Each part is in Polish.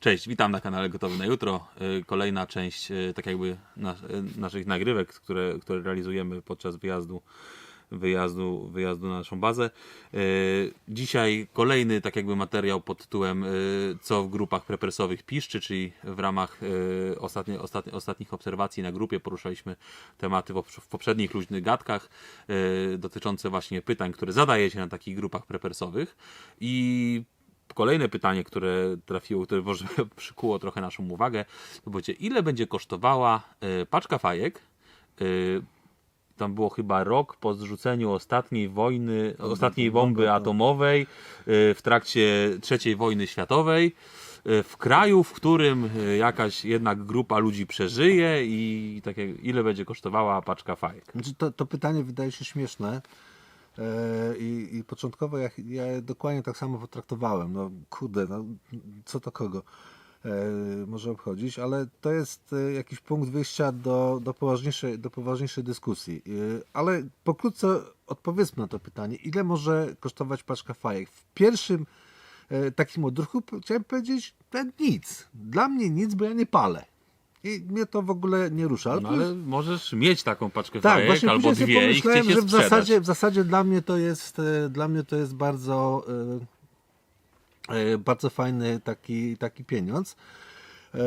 Cześć, witam na kanale Gotowy na Jutro. Y, Kolejna część y, tak jakby na, y, naszych nagrywek, które, które realizujemy podczas wyjazdu, wyjazdu, wyjazdu na naszą bazę. Dzisiaj kolejny tak jakby materiał pod tytułem co w grupach prepresowych piszczy, czyli w ramach ostatnie, ostatnich obserwacji na grupie poruszaliśmy tematy w poprz- w poprzednich luźnych gadkach dotyczące właśnie pytań, które zadajecie na takich grupach prepersowych i Kolejne pytanie, które trafiło, które może przykuło trochę naszą uwagę, to będzie ile będzie kosztowała y, paczka fajek? Y, tam było chyba rok po zrzuceniu ostatniej wojny, ostatniej bomby atomowej y, w trakcie III wojny światowej. W kraju, w którym jakaś jednak grupa ludzi przeżyje i tak jak, ile będzie kosztowała paczka fajek? Znaczy to, to pytanie wydaje się śmieszne. E, I, I początkowo ja, ja dokładnie tak samo potraktowałem. No kurde, no, co to kogo e, może obchodzić, ale to jest e, jakiś punkt wyjścia do, do, poważniejszej, do poważniejszej dyskusji. E, ale pokrótce odpowiedzmy na to pytanie. Ile może kosztować paczka fajek? W pierwszym e, takim odruchu chciałem powiedzieć, nic. Dla mnie nic, bo ja nie palę. I mnie to w ogóle nie rusza. Ale No ale możesz mieć taką paczkę tak, fajek albo dwie i chcieć że w zasadzie, w zasadzie dla mnie to jest e, dla mnie to jest bardzo e, e, bardzo fajny taki, taki pieniądz. E,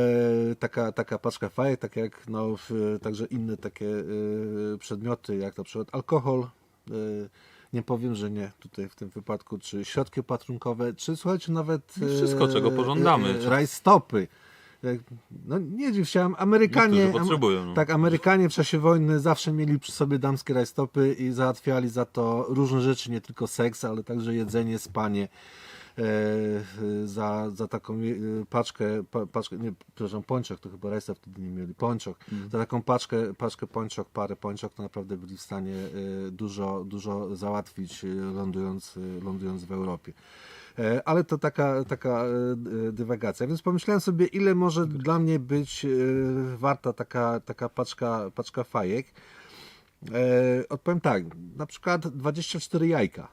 taka, taka paczka fajek, tak jak no, w, także inne takie przedmioty, jak na przykład alkohol. Nie powiem, że nie tutaj w tym wypadku, czy środki opatrunkowe, czy słuchajcie, nawet wszystko, czego pożądamy. E, rajstopy. Jak- No nie dziw się, Amerykanie, potrzebują, no. tak, Amerykanie w czasie wojny zawsze mieli przy sobie damskie rajstopy i załatwiali za to różne rzeczy, nie tylko seks, ale także jedzenie, spanie. E, za, za taką e, paczkę, pa, paczkę, nie, przepraszam, pończok, to chyba rajstop wtedy nie mieli, pończok. Mhm. Za taką paczkę, paczkę pończok, parę pończok, to naprawdę byli w stanie e, dużo, dużo załatwić, e, lądując, lądując w Europie. E, Ale to taka, taka e, dywagacja. Więc pomyślałem sobie, ile może dla mnie być e, warta taka, taka paczka, paczka fajek. Odpowiem tak, na przykład 24 jajka.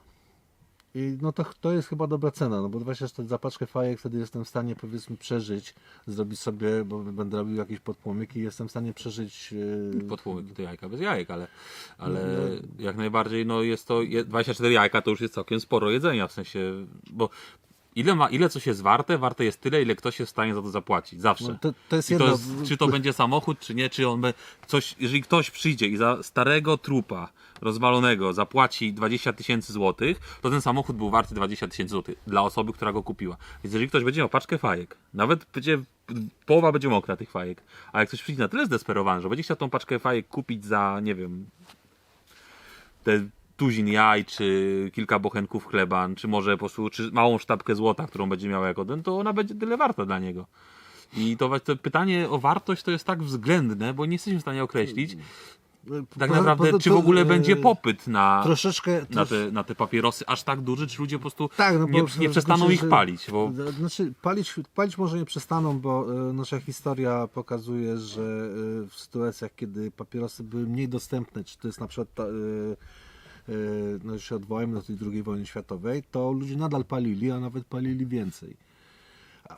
I no to, to jest chyba dobra cena, no bo 24 za paczkę fajek wtedy jestem w stanie powiedzmy przeżyć, zrobić sobie, bo będę robił jakieś podpłomyki, jestem w stanie przeżyć e, Podpłomyki to jajka bez jajek, ale, ale No, jak najbardziej no jest to je- 24 jajka to już jest całkiem sporo jedzenia, w sensie, bo ile, ma, ile coś jest warte? Warte jest tyle, ile ktoś jest w stanie za to zapłacić, zawsze. No to- to jest to jest, czy to będzie samochód, czy nie, czy on be, coś, jeżeli ktoś przyjdzie i za starego trupa rozwalonego zapłaci 20 tysięcy złotych, to ten samochód był warty 20 tysięcy złotych dla osoby, która go kupiła. Więc jeżeli ktoś będzie miał paczkę fajek, nawet będzie, połowa będzie mokra tych fajek, a jak ktoś przyjdzie na tyle zdesperowany, że będzie chciał tą paczkę fajek kupić za, nie wiem, te tuzin jaj, czy kilka bochenków chleba, czy może po prostu czy małą sztabkę złota, którą będzie miał jako ten, to ona będzie tyle warta dla niego. I to, to pytanie o wartość to jest tak względne, bo nie jesteśmy w stanie określić tak Po- naprawdę, po- czy to, w ogóle e, będzie popyt na, troszeczkę na, te, na te papierosy aż tak duży, czy ludzie po prostu Tak, no nie, nie przestaną znaczy, ich palić, bo Znaczy, palić, palić może nie przestaną, bo e, nasza historia pokazuje, że e, w sytuacjach, kiedy papierosy były mniej dostępne, czy to jest na przykład, ta, no już się odwołajmy do tej II wojny światowej, to ludzie nadal palili, a nawet palili więcej.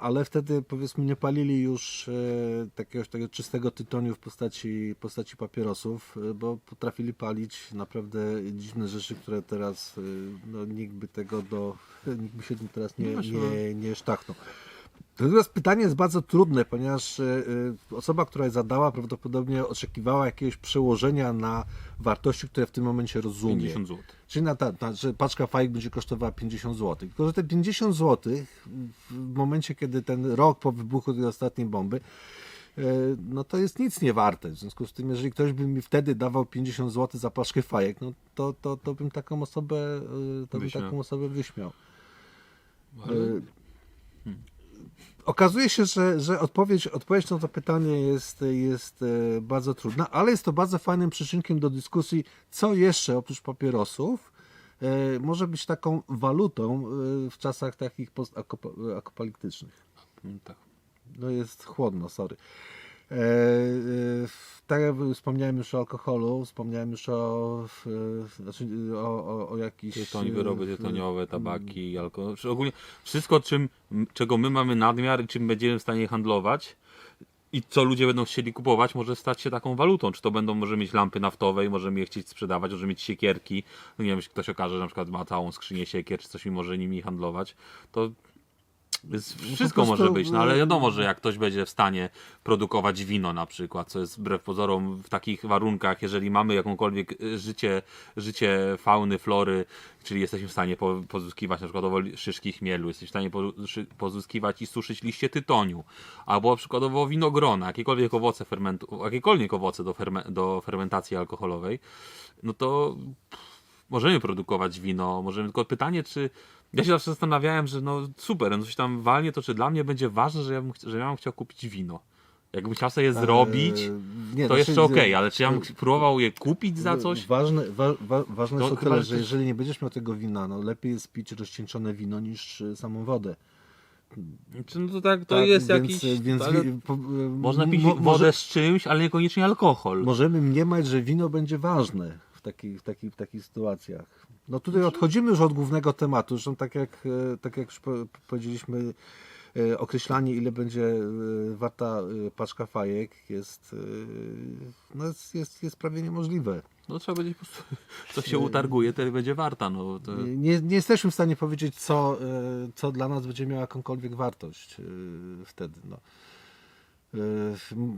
Ale wtedy powiedzmy nie palili już e, takiego, takiego czystego tytoniu w postaci, postaci papierosów, e, bo potrafili palić naprawdę dziwne rzeczy, które teraz no, nikt by tego do, nikt by się tym teraz nie, No nie, nie sztachnął. Natomiast pytanie jest bardzo trudne, ponieważ e, e, osoba, która je zadała, prawdopodobnie oczekiwała jakiegoś przełożenia na wartości, które w tym momencie rozumie. 50 zł. Czyli na, ta, że paczka fajek będzie kosztowała 50 zł. Tylko, że te 50 zł w momencie, kiedy ten rok po wybuchu tej ostatniej bomby, e, no to jest nic nie warte. W związku z tym, jeżeli ktoś by mi wtedy dawał 50 zł za paczkę fajek, no to, to, to bym taką osobę, to bym taką osobę wyśmiał. Ale- Okazuje się, że, że odpowiedź, odpowiedź na to pytanie jest, jest e, bardzo trudna, ale jest to bardzo fajnym przyczynkiem do dyskusji, co jeszcze oprócz papierosów e, może być taką walutą e, w czasach takich postapokaliptycznych. Tak. No jest chłodno, sorry. E, e, tak jak wspomniałem już o alkoholu, wspomniałem już o, znaczy, o, o, o jakichś... Tytoń, wyroby tytoniowe, tabaki, alkohol. Czy ogólnie wszystko, czym, czego my mamy nadmiar i czym będziemy w stanie handlować i co ludzie będą chcieli kupować, może stać się taką walutą. Czy to będą, może mieć lampy naftowe i możemy je chcieć sprzedawać, może mieć siekierki. No nie wiem, jeśli ktoś okaże, że na przykład ma całą skrzynię siekier, czy coś i może nimi handlować, to jest, wszystko może być, no ale wiadomo, że jak ktoś będzie w stanie produkować wino na przykład, co jest wbrew pozorom w takich warunkach, jeżeli mamy jakąkolwiek y, życie, życie fauny, flory, czyli jesteśmy w stanie po, pozyskiwać na przykładowo szyszki chmielu, jesteśmy w stanie po, szy, pozyskiwać i suszyć liście tytoniu, albo przykładowo winogrona, jakiekolwiek owoce fermentu, jakiekolwiek owoce do, ferme, do fermentacji alkoholowej, no to możemy produkować wino, możemy, tylko pytanie, czy ja się zawsze zastanawiałem, że no super, no coś tam walnie, to czy dla mnie będzie ważne, że ja bym, że ja bym chciał kupić wino. Jakbym chciał sobie je zrobić, E, nie, to znaczy, jeszcze okej, e, ale czy ja bym próbował je kupić za coś? Ważne, wa, wa, ważne To jest o chyba, tyle, że jeżeli nie będziesz miał tego wina, no lepiej jest pić rozcieńczone wino niż e, samą wodę. Czy no to tak, to Tak, jest więc, jakiś... Więc ale po, e, można pić mo- wodę może- z czymś, ale niekoniecznie alkohol. Możemy mniemać, że wino będzie ważne w takich, w takich, w takich sytuacjach. No tutaj odchodzimy już od głównego tematu. Zresztą tak jak, e, tak jak już po- powiedzieliśmy, e, określanie ile będzie e, warta paczka fajek jest, no jest, jest, jest prawie niemożliwe. No trzeba będzie po prostu, co się utarguje, tyle będzie warta, no to... Nie, nie jesteśmy w stanie powiedzieć, co, co dla nas będzie miało jakąkolwiek wartość wtedy. No.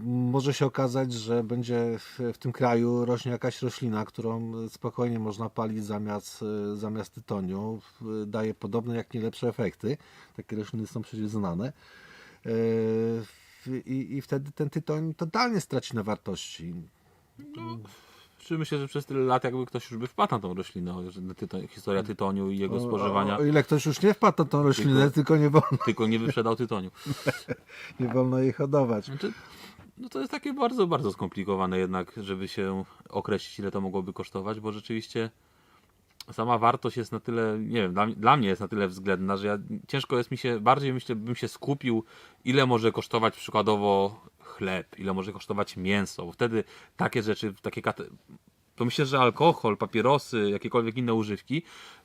Może się okazać, że będzie w, w tym kraju rośnie jakaś roślina, którą spokojnie można palić zamiast, e, zamiast tytoniu. Daje podobne, jak nie lepsze efekty. Takie rośliny są przecież znane. E, I, I wtedy ten tytoń totalnie straci na wartości. Czy myślę, że przez tyle lat jakby ktoś już by wpadł na tą roślinę, że tytoń, historia tytoniu i jego spożywania, O, o ile ktoś już nie wpadł na tą roślinę, Tylko- tylko nie wolno, tylko nie wyprzedał tytoniu. nie wolno jej hodować. Znaczy, no to jest takie bardzo, bardzo skomplikowane jednak, żeby się określić, ile to mogłoby kosztować, bo rzeczywiście sama wartość jest na tyle, nie wiem, dla, dla mnie jest na tyle względna, że ja, ciężko jest mi się, bardziej myślę, bym się skupił, ile może kosztować przykładowo chleb, ile może kosztować mięso, bo wtedy takie rzeczy, takie to myślę, że alkohol, papierosy, jakiekolwiek inne używki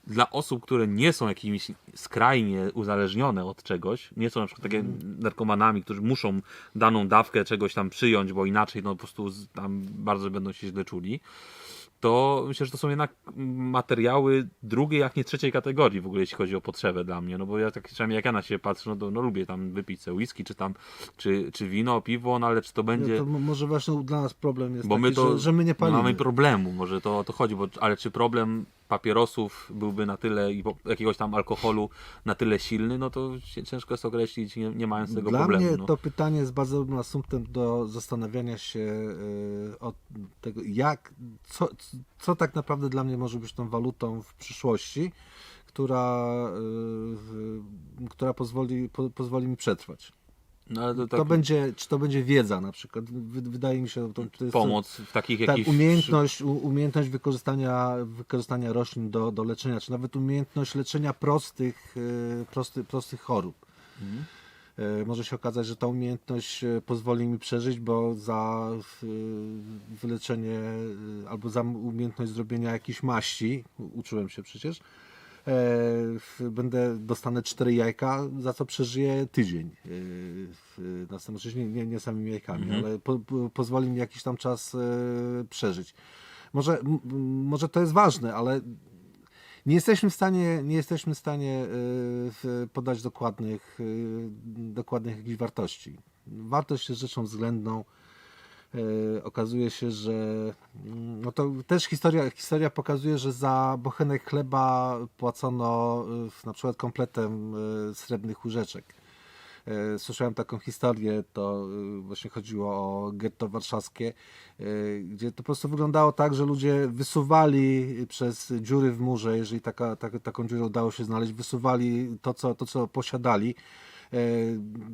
dla osób, które nie są jakimiś skrajnie uzależnione od czegoś, nie są na przykład takie narkomanami, którzy muszą daną dawkę czegoś tam przyjąć, bo inaczej no po prostu tam bardzo będą się źle czuli, to myślę, że to są jednak materiały drugiej, jak nie trzeciej kategorii w ogóle, jeśli chodzi o potrzebę dla mnie, no bo ja tak przynajmniej jak ja na siebie patrzę, no to no, lubię tam wypić sobie whisky, czy tam, czy, czy wino, piwo, no ale czy to będzie... To może właśnie dla nas problem jest Bo taki, my to że, że my nie palimy. mamy problemu, może to o to chodzi, bo, ale czy problem papierosów byłby na tyle i jakiegoś tam alkoholu na tyle silny, no to się ciężko jest określić, nie, nie mając tego Dla problemu. mnie no. to pytanie jest bardzo dobrym asumptem do zastanawiania się e, od tego, jak, co, co tak naprawdę dla mnie może być tą walutą w przyszłości, która, w- która pozwoli, po, pozwoli mi przetrwać. No, to, To tak, będzie, czy to będzie wiedza na przykład. Wy- Wydaje mi się, to, to jest pomoc w takich Tak, jakichś... umiejętność, umiejętność wykorzystania, wykorzystania roślin do, do leczenia, czy nawet umiejętność leczenia prostych, e, prosty, prostych chorób. Mhm. E, Może się okazać, że ta umiejętność e, pozwoli mi przeżyć, bo za wyleczenie albo za umiejętność zrobienia jakiejś maści, uczyłem się przecież, będę dostanę cztery jajka, za co przeżyję tydzień. e, Następnie oczywiście nie, nie, samymi jajkami, ale po, po, pozwoli mi jakiś tam czas e, przeżyć. Może, może to jest ważne, ale nie jesteśmy w stanie, nie jesteśmy w stanie podać dokładnych, dokładnych jakichś wartości. Wartość jest rzeczą względną. Y, Okazuje się, że mm, no to też historia, historia pokazuje, że za bochenek chleba płacono w- na przykład kompletem y, srebrnych łyżeczek. E, Słyszałem taką historię, to właśnie chodziło o getto warszawskie, gdzie to po prostu wyglądało tak, że ludzie wysuwali przez dziury w murze, jeżeli taka, tak, taką dziurę udało się znaleźć, wysuwali to, co, to, co posiadali. E,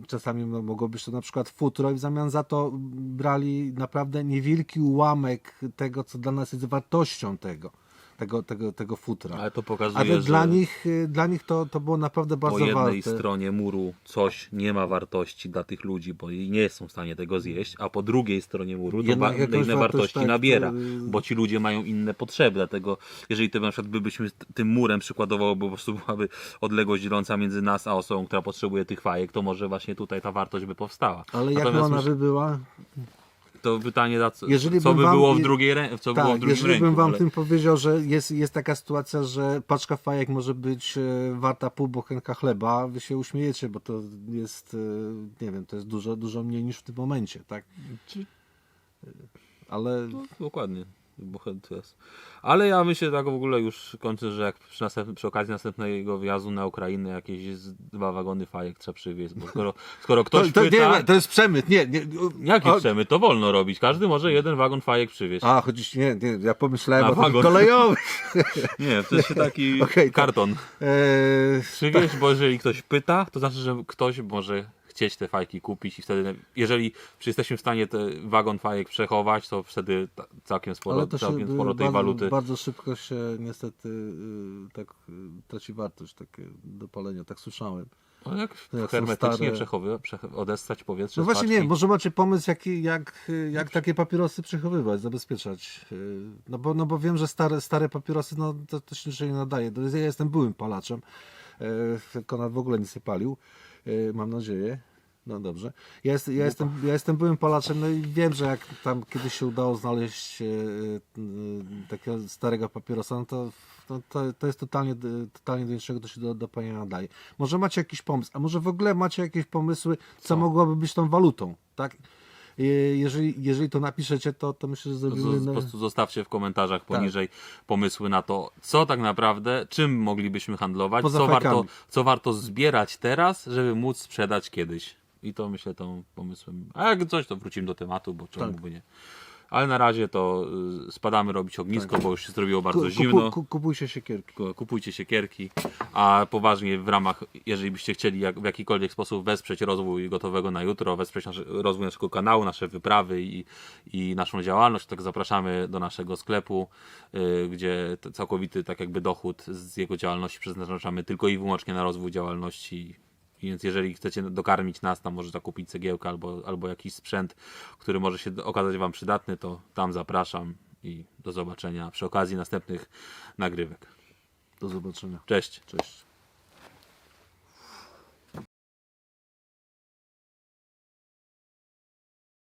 Czasami no, mogło być to na przykład futro i w zamian za to brali naprawdę niewielki ułamek tego, co dla nas jest wartością tego. Tego, tego, tego futra. Ale to pokazuje, Ale dla nich, y, dla nich to, to było naprawdę po bardzo jednej warte. stronie muru coś nie ma wartości dla tych ludzi, bo nie są w stanie tego zjeść, a po drugiej stronie muru to Jednak inne wartość, wartości tak, nabiera, to- bo ci ludzie mają inne potrzeby, dlatego jeżeli to na przykład by byśmy tym murem przykładowo bo po prostu byłaby odległość dzieląca między nas a osobą, która potrzebuje tych fajek, to może właśnie tutaj ta wartość by powstała. Ale jak Natomiast ona myśl- by była? To pytanie, co, Jeżeli co by wam- było w drugiej ręce, co było w Tak, drugim jeżeli bym wam ale- tym powiedział, że jest, jest taka sytuacja, że paczka fajek może być e, warta pół bochenka chleba, wy się uśmiejecie, bo to jest, e, nie wiem, to jest dużo, dużo mniej niż w tym momencie, tak? Czy- Ale No, dokładnie. To jest. Ale ja myślę tak w ogóle już kończę, że jak przy, przy okazji następnego wyjazdu na Ukrainę jakieś dwa wagony fajek trzeba przywieźć, bo skoro, skoro to, ktoś to, pyta, nie, to jest przemyt, nie, nie. jaki o- chcemy, to wolno robić. Każdy może jeden wagon fajek przywieźć. A, chodzić, nie, nie, ja pomyślałem A, o wagon. kolejowy. Nie, to jest taki to- karton. E, Przywieźć, bo jeżeli ktoś pyta, to znaczy, że ktoś może chcieć te fajki kupić i wtedy, jeżeli jesteśmy w stanie ten wagon fajek przechować, to wtedy całkiem sporo, ale całkiem y, sporo tej bardzo, waluty. bardzo szybko się niestety y, tak y, traci wartość takie dopalenia, tak słyszałem. No jak jak hermetycznie przechowywać, przecho- odessać powietrze No właśnie nie, może macie pomysł, jaki, jak, jak takie papierosy przechowywać, zabezpieczać. Yy, No bo, no bo wiem, że stare, stare papierosy, no to, to się nie nadaje. Ja jestem byłym palaczem. Yy, Konrad w ogóle nic nie palił, yy, mam nadzieję. No dobrze. Ja, jest, ja, jestem, ja jestem byłym palaczem, no i wiem, że jak tam kiedyś się udało znaleźć yy, yy, takiego starego papierosa, no to, no to, to jest totalnie, totalnie do niczego to się do, do pania nadaje. Może macie jakiś pomysł, a może w ogóle macie jakieś pomysły, co, Co? mogłoby być tą walutą, tak? Yy, Jeżeli, jeżeli to napiszecie, to, to myślę, że zrobimy... z- Po prostu zostawcie w komentarzach Tak. poniżej pomysły na to, co tak naprawdę, czym moglibyśmy handlować, Poza co warto, co warto zbierać teraz, żeby móc sprzedać kiedyś. I to myślę tą pomysłem. A jak coś, to wrócimy do tematu, bo czemu Tak. by nie. Ale na razie to y, spadamy robić ognisko, Tak. bo już się zrobiło bardzo Ku- zimno. Kupu, ku, kupujcie siekierki. Ku- kupujcie siekierki, a poważnie w ramach, jeżeli byście chcieli jak, w jakikolwiek sposób wesprzeć rozwój gotowego na jutro, wesprzeć nasz, rozwój naszego kanału, nasze wyprawy i, i naszą działalność, tak zapraszamy do naszego sklepu, y, gdzie całkowity tak jakby dochód z jego działalności przeznaczamy tylko i wyłącznie na rozwój działalności. Więc jeżeli chcecie dokarmić nas, tam może zakupić cegiełkę albo, albo jakiś sprzęt, który może się okazać Wam przydatny, to tam zapraszam i do zobaczenia przy okazji następnych nagrywek. Do zobaczenia. Cześć. Cześć.